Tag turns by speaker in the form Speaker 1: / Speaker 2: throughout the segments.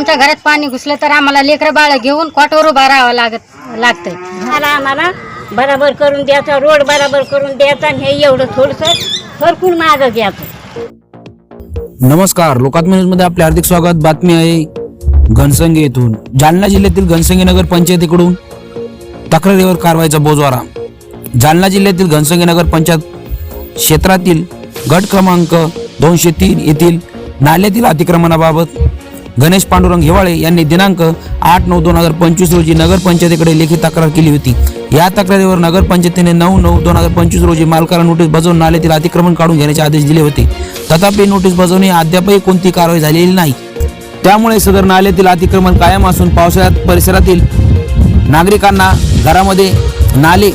Speaker 1: आमच्या घरात पाणी घुसलं तर आम्हाला लेकरं बाळ घेऊन कॉटवर उभा राहावं लागत लागतंय.
Speaker 2: मला आम्हाला बराबर करून द्यायचा रोड बराबर करून द्यायचा आणि हे एवढं थोडंसं भरपूर मागं घ्यायचं.
Speaker 3: नमस्कार. लोकात्म न्यूजमध्ये आपले हार्दिक स्वागत. बातमी आहे घनसंगी येथून. जालना जिल्ह्यातील घनसंगी नगर पंचायतीकडून तक्रारीवर कारवाईचा बोजवारा. जालना जिल्ह्यातील घनसंगी नगर पंचायत क्षेत्रातील गट क्रमांक दोनशे तीन येथील नाल्यातील अतिक्रमणाबाबत गणेश पांडुरंग हिवाळे यांनी दिनांक आठ नऊ दोन हजार पंचवीस रोजी नगरपंचायतीकडे लेखी तक्रार केली होती. या तक्रारीवर नगरपंचायतीने नऊ नऊ दोन हजार पंचवीस रोजी मालकाला नोटीस बजावून नाल्यातील अतिक्रमण काढून घेण्याचे आदेश दिले होते. तथापि नोटीस बजावणे अद्यापही कोणती कारवाई झालेली नाही. त्यामुळे सदर नाल्यातील अतिक्रमण कायम असून पावसाळ्यात परिसरातील नागरिकांना घरामध्ये नाले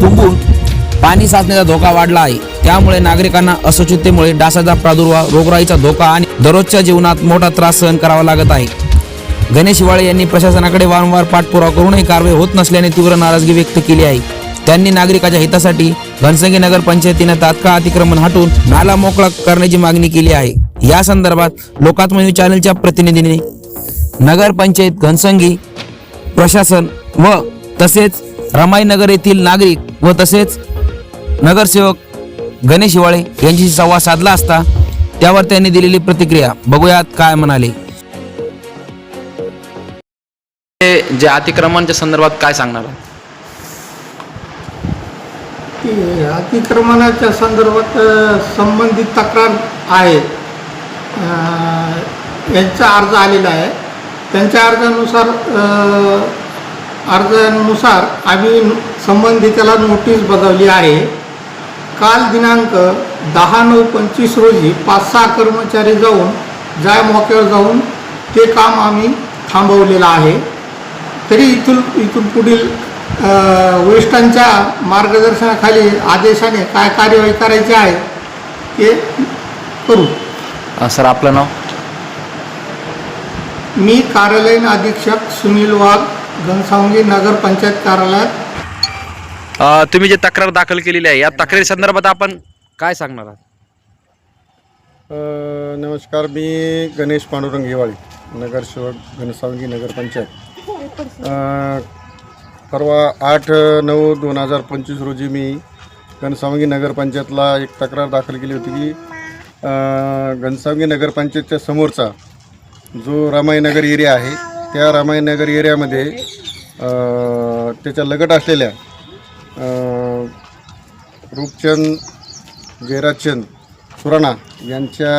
Speaker 3: तुंबून पाणी साचण्याचा धोका वाढला आहे. त्यामुळे नागरिकांना अस्वच्छतेमुळे डासाचा प्रादुर्भाव रोगराईचा धोका आणि दररोजच्या जीवनात मोठा त्रास सहन करावा लागत आहे. गणेश हिवाळे यांनी प्रशासनाकडे वारंवार पाठपुरावा करूनही कारवाई होत नसल्याने तीव्र नाराजगी व्यक्त केली आहे. त्यांनी नागरिकाच्या हितासाठी घनसंगी नगर पंचायतीनं तात्काळ अतिक्रमण हटवून नाला मोकळा करण्याची मागणी केली आहे. या संदर्भात लोकात्म चॅनलच्या प्रतिनिधीने नगर पंचायत घनसंगी प्रशासन व तसेच रमाईनगर येथील नागरिक व तसेच नगरसेवक गणेश हिवाळे यांच्याशी संवाद साधला असता त्यावर त्यांनी दिलेली प्रतिक्रिया. बघूयात काय म्हणाले.
Speaker 4: जे अतिक्रमणच्या संदर्भात काय सांगणार आहात?
Speaker 5: की अतिक्रमणाच्या संदर्भात संबंधित तक्रार आहे. यांचा अर्ज आलेला आहे. त्यांच्या अर्जानुसार अर्जानुसार आम्ही संबंधिताला नोटीस बजावली आहे. काल दिनांक दहा नऊ पंचवीस रोजी पाच सहा कर्मचारी जाऊन जाय मोक्यावर जाऊन ते काम आम्ही थांबवलेलं आहे. तरी इथून इथून पुढील वरिष्ठांच्या मार्गदर्शनाखाली आदेशाने काय कार्यवाही करायची आहे ते करू.
Speaker 4: सर आपलं नाव?
Speaker 5: मी कार्यालयीन अधीक्षक सुनील वाघ घनसावंगी नगर पंचायत कार्यालयात
Speaker 4: अ, तुम्ही जे तक्रार दाखल केलेली आहे या तक्रारी संदर्भात आपण काय सांगणार आहात?
Speaker 6: अ, नमस्कार मी गणेश पांडुरंग हिवाळी नगरसेवक घनसावंगी नगरपंचायत अ, परवा आठ नऊ दोन हजार पंचवीस रोजी मी घनसावंगी नगरपंचायतला एक तक्रार दाखल केली होती की अ, घनसावंगी नगरपंचायतच्या समोरचा जो रामायनगर एरिया आहे त्या रामायनगर एरियामध्ये अ, त्याच्या लगट असलेल्या रूपचंद जयराजचंद सुराणा यांच्या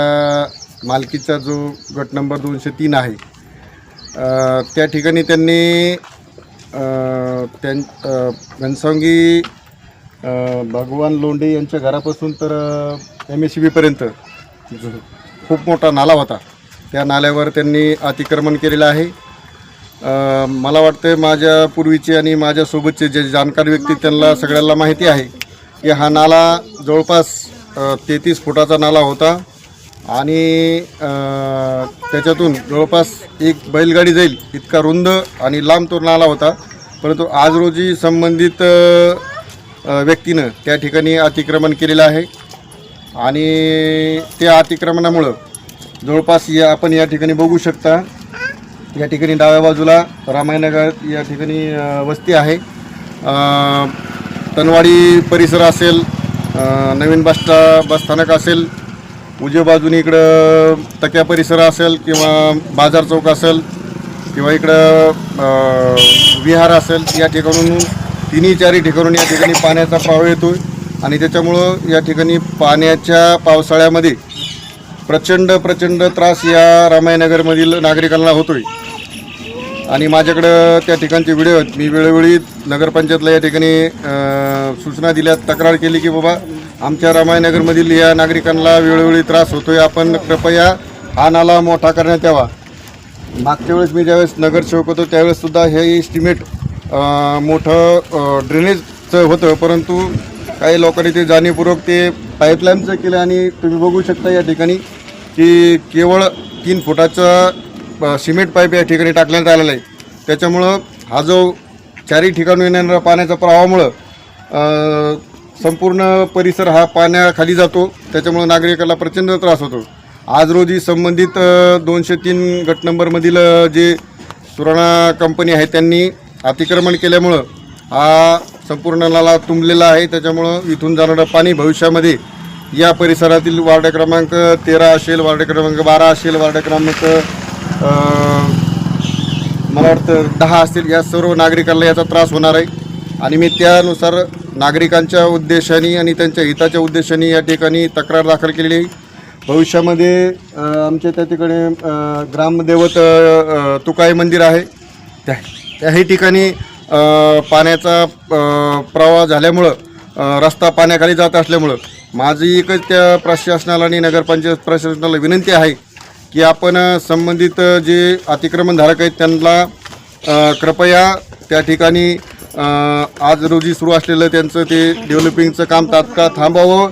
Speaker 6: मालकीचा जो गट नंबर दोनशे तीन आहे त्या ठिकाणी त्यांनी त्यां घनसावंगी भगवान लोंढे यांच्या घरापासून तर एम एस सी बीपर्यंत जो खूप मोठा नाला होता. त्या नाल्यावर त्यांनी अतिक्रमण केलेलं आहे. मला वाटतं माझ्या पूर्वीचे आणि माझ्यासोबतचे जे जाणकार व्यक्ती त्यांना सगळ्यांना माहिती आहे की हा नाला जवळपास तेहतीस फुटाचा नाला होता. आणि त्याच्यातून जवळपास एक बैलगाडी जाईल इतका रुंद आणि लांब तो नाला होता. परंतु आज रोजी संबंधित व्यक्तीनं त्या ठिकाणी अतिक्रमण केलेलं आहे. आणि त्या अतिक्रमणामुळं जवळपास या आपण या ठिकाणी बघू शकता. या ठिकाणी डाव्या बाजूला रामायनगर या ठिकाणी वस्ती आहे. तनवाडी परिसर असेल नवीन बस बसस्थानक बस स्थानक असेल उजव्या बाजूने इकडं तक्या परिसर असेल किंवा बाजार चौक असेल किंवा इकडं विहार असेल या ठिकाणून तिन्ही चारही ठिकाणून या ठिकाणी पाण्याचा पाव येतो आणि त्याच्यामुळं या ठिकाणी पाण्याच्या पावसाळ्यामध्ये प्रचंड प्रचंड त्रास या रामायनगरमधील नागरिकांना होतोय. आणि माझ्याकडं त्या ठिकाणचे व्हिडिओ आहेत. मी वेळोवेळी नगरपंचायतला या ठिकाणी सूचना दिल्या तक्रार केली की बाबा आमच्या रामायनगरमधील या नागरिकांना वेळोवेळी त्रास होतोय. आपण कृपया हा नाला मोठा करण्यात यावा. मागच्या वेळेस मी ज्यावेळेस नगरसेवक होतो त्यावेळेससुद्धा हे इस्टिमेट मोठं ड्रेनेजचं होतं. परंतु काही लोकांनी ते जाणीवपूर्वक ते पाईपलाईनचं केलं आणि तुम्ही बघू शकता या ठिकाणी की केवळ तीन फुटाचं सिमेंट पाईप या ठिकाणी टाकण्यात आलेला आहे. त्याच्यामुळं हा जो चारही ठिकाणून येणाऱ्या पाण्याच्या प्रवाहामुळं संपूर्ण परिसर हा पाण्याखाली जातो. त्याच्यामुळं नागरिकाला प्रचंड त्रास होतो. आज रोजी संबंधित दोनशे तीन गट नंबरमधील जे सुराणा कंपनी आहे त्यांनी अतिक्रमण केल्यामुळं हा संपूर्ण नाला तुंबलेला आहे. त्याच्यामुळं इथून जाणारं पाणी भविष्यामध्ये या परिसरातील वार्ड क्रमांक तेरा असेल वार्ड क्रमांक बारा असेल वार्ड क्रमांक मला वाटतं दहा असतील या सर्व नागरिकांना याचा त्रास होणार आहे. आणि मी त्यानुसार नागरिकांच्या उद्देशाने आणि त्यांच्या हिताच्या उद्देशाने या ठिकाणी तक्रार दाखल केलेली आहे. भविष्यामध्ये आमच्या त्या ठिकाणी ग्रामदेवत तुकाई मंदिर आहे. त्या त्याही ठिकाणी पाण्याचा प्रवाह झाल्यामुळं रस्ता पाण्याखाली जात असल्यामुळं माझी एकच त्या प्रशासनाला आणि नगरपंचायत प्रशासनाला विनंती आहे की आपण संबंधित जे अतिक्रमणधारक आहेत त्यांना कृपया त्या ठिकाणी आज रोजी सुरू असलेलं त्यांचं ते डेव्हलपिंगचं काम तात्काळ थांबावं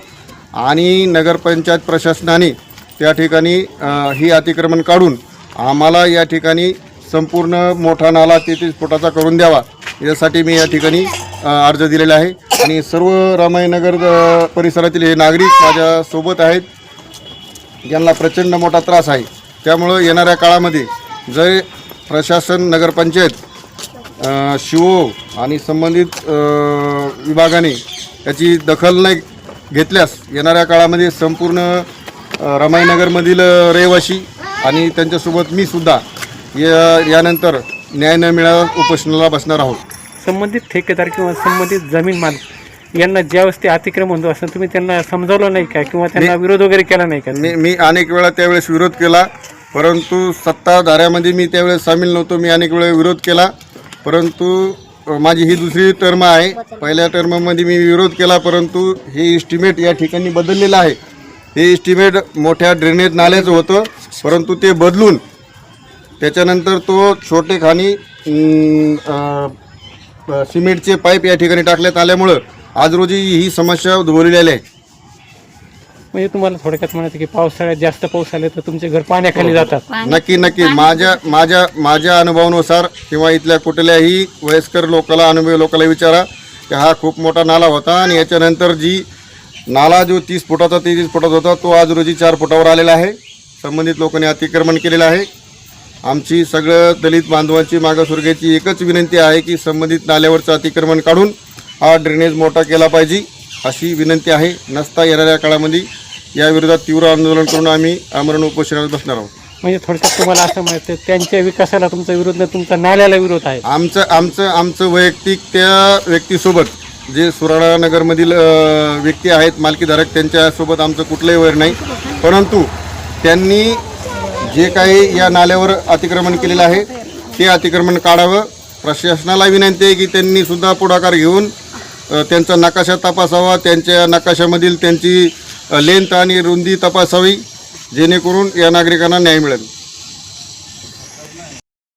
Speaker 6: आणि नगरपंचायत प्रशासनाने त्या ठिकाणी ही अतिक्रमण काढून आम्हाला या ठिकाणी संपूर्ण मोठा नाला तेहतीस फुटाचा करून द्यावा. यासाठी मी या ठिकाणी अर्ज दिलेला आहे. आणि सर्व रामायनगर परिसरातील हे नागरिक माझ्यासोबत आहेत. यांना प्रचंड मोठा त्रास आहे. त्यामुळं येणाऱ्या काळामध्ये जर प्रशासन नगरपंचायत अ, शिवो आणि संबंधित विभागाने याची दखल नाही घेतल्यास येणाऱ्या काळामध्ये संपूर्ण रमाईनगरमधील रहिवाशी रहिवासी आणि त्यांच्यासोबत मी सुद्धा या यानंतर न्याय न मिळाल्यास उपोषणाला बसणार आहोत.
Speaker 7: संबंधित ठेकेदार किंवा संबंधित जमीन मालक यांना ज्यावेळेस ते अतिक्रमण होतं असं तुम्ही त्यांना समजावलं नाही का? किंवा त्यांना विरोध वगैरे केला नाही का?
Speaker 6: मी मी अनेक वेळा त्यावेळेस विरोध केला. परंतु सत्ताधाऱ्यामध्ये मी त्यावेळेस सामील नव्हतो. मी अनेक वेळा विरोध केला. परंतु माझी ही दुसरी टर्म आहे. पहिल्या टर्ममध्ये मी विरोध केला परंतु हे इस्टिमेट या ठिकाणी बदललेलं आहे. हे इस्टिमेट मोठ्या ड्रेनेज नाल्याचं होतं. परंतु ते बदलून त्याच्यानंतर तो छोटे खाणी सिमेंटचे पाईप या ठिकाणी टाकण्यात आल्यामुळं आज रोजी ही समस्या उद्भवलेली आहे.
Speaker 7: म्हणजे तुम्हाला थोडक्यात म्हणायचं की पावसाळ्यात जास्त पाऊस आले तर तुमचे घर पाण्याखाली जातात.
Speaker 6: नक्की नक्की. माझ्या माझ्या माझ्या अनुभवानुसार किंवा इथल्या कुठल्याही वयस्कर लोकाला अनुभवी लोकांना विचारा की हा खूप मोठा नाला होता आणि याच्यानंतर जी नाला जो तीस फुटाचा तेवीस फुटाचा होता तो आज रोजी चार फुटावर आलेला आहे. संबंधित लोकांनी अतिक्रमण केलेलं आहे. आमची सगळं दलित बांधवांची मागासवर्गाची एकच विनंती आहे की संबंधित नाल्यावरचं अतिक्रमण काढून हा ड्रेनेज मोठा केला पाहिजे अशी विनंती आहे. नसता येणाऱ्या काळामध्ये या विरोधात तीव्र आंदोलन करून आम्ही आमरण उपोषणात बसणार आहोत.
Speaker 7: म्हणजे थोडक्यात तुम्हाला असं माहिती त्यांच्या विकासाला तुमचा विरोध नाही तुमचा नाल्याला विरोध आहे.
Speaker 6: आमचं आमचं आमचं वैयक्तिक त्या व्यक्तीसोबत जे सुराणा नगरमधील अ, व्यक्ती आहेत मालकीधारक त्यांच्यासोबत आमचं कुठलंही वैर नाही. परंतु त्यांनी जे काही या नाल्यावर अतिक्रमण केलेलं आहे ते अतिक्रमण काढावं. प्रशासनाला विनंती आहे की त्यांनी सुद्धा पुढाकार घेऊन त्यांचा नकाशा तपासावा त्यांच्या नकाशामधील त्यांची लेंथ आणि रुंदी तपासावी जेणेकरून या नागरिकांना न्याय मिळेल.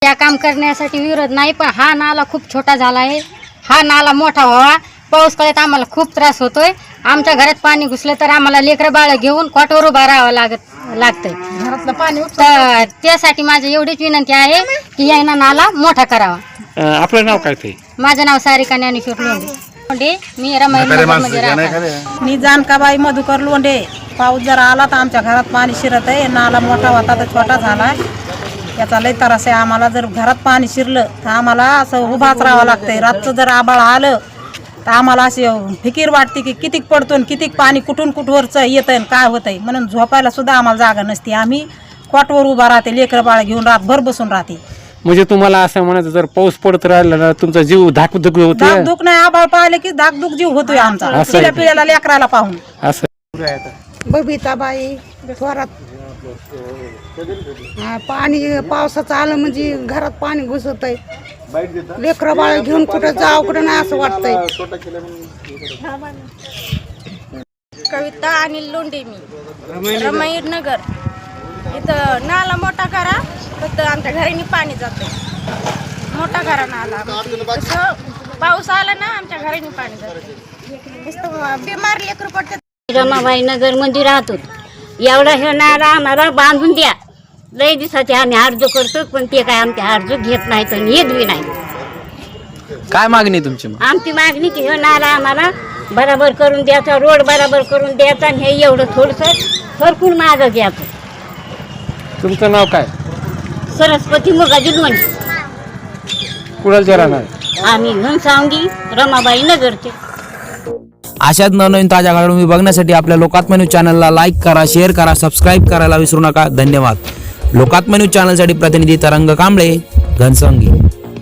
Speaker 1: या काम करण्यासाठी विरोध नाही पण हा नाला खूप छोटा झाला आहे. हा नाला मोठा व्हावा. पाऊस काळात आम्हाला खूप त्रास होतोय. आमच्या घरात पाणी घुसलं तर आम्हाला लेकरं बाळ घेऊन कॉटवर उभा राहावं लागत लागतंय. घरातलं पाणी तर त्यासाठी माझी एवढीच विनंती आहे की यांना नाला मोठा करावा.
Speaker 7: आपलं नाव काय ते?
Speaker 1: माझं नाव सारिका ज्ञानेश्वर लोंढे. लोंढे मी
Speaker 8: जानकाबाई मधुकर लोंढे. पाऊस जर आला तर आमच्या घरात पाणी शिरत आहे. नाला मोठा होता तर छोटा झाला याचा लय त्रास आहे. आम्हाला जर घरात पाणी शिरलं तर आम्हाला असं उभाच राहावं लागतंय. रातचं जर आबाळ आलं तर आम्हाला अशी फिकीर वाटते की कितीक पडतो आणि कितीक पाणी कुठून कुठवरचं येतं आणि काय होतंय. म्हणून झोपायला सुद्धा आम्हाला जागा नसते. आम्ही कॉटवर उभा राहते. लेकरं बाळ घेऊन रातभर बसून राहते.
Speaker 7: म्हणजे तुम्हाला असं म्हणायचं जर पाऊस पडत राहिला ना तुमचा जीव धाकधुक होतोय
Speaker 8: धाकधूक नाही आबाळ पाहिले की धाकधूक जीव होतोय आमचा.
Speaker 7: असं
Speaker 8: पिढ्या. पिढ्याला लेकराला पाहून.
Speaker 7: असं
Speaker 9: बबिताबाई थोरात. हा, पाणी पावसाचं आलं म्हणजे घरात पाणी घुसत आहे लेकरं बाळ घेऊन कुठं जाव कुठं नाही असं वाटतंय.
Speaker 10: कविता अनिल लोंढे मी. रमाईर नगर. इथं नाला मोठा करा फक्त आमच्या घराने पाणी जाते. मोठा करा नाला. कसं पाऊस आला ना आमच्या घराने पाणी जाते. बिमार लेकरं पडतात.
Speaker 2: रमाबाई नगरमध्ये राहतो. एवढा हे नाला आम्हाला बांधून द्या. लय दिवसाचे आम्ही अर्ज करतो पण ते काय आमचे अर्ज घेत नाहीत आणि येत बी नाही.
Speaker 4: काय मागणी तुमची मग?
Speaker 2: आमची मागणी की हे नाला आम्हाला बराबर करून द्यायचा रोड बराबर करून द्यायचा आणि हे एवढं थोडंसं सरकून मागं घ्यायचं.
Speaker 7: तुमचं नाव काय?
Speaker 2: सरस्वती मुगाजी लोणी
Speaker 7: कुणाला राहणार?
Speaker 2: आम्ही घनसावंगी रमाबाई नगरचे.
Speaker 3: अशाच नवनवीन ताज्या घडामोडी बघण्यासाठी आपल्या लोकात्मा न्यूज चॅनलला लाईक करा शेअर करा सबस्क्राईब करायला विसरू नका. धन्यवाद. लोकात्मा न्यूज चॅनलसाठी प्रतिनिधी तरंग कांबळे घनसंगी.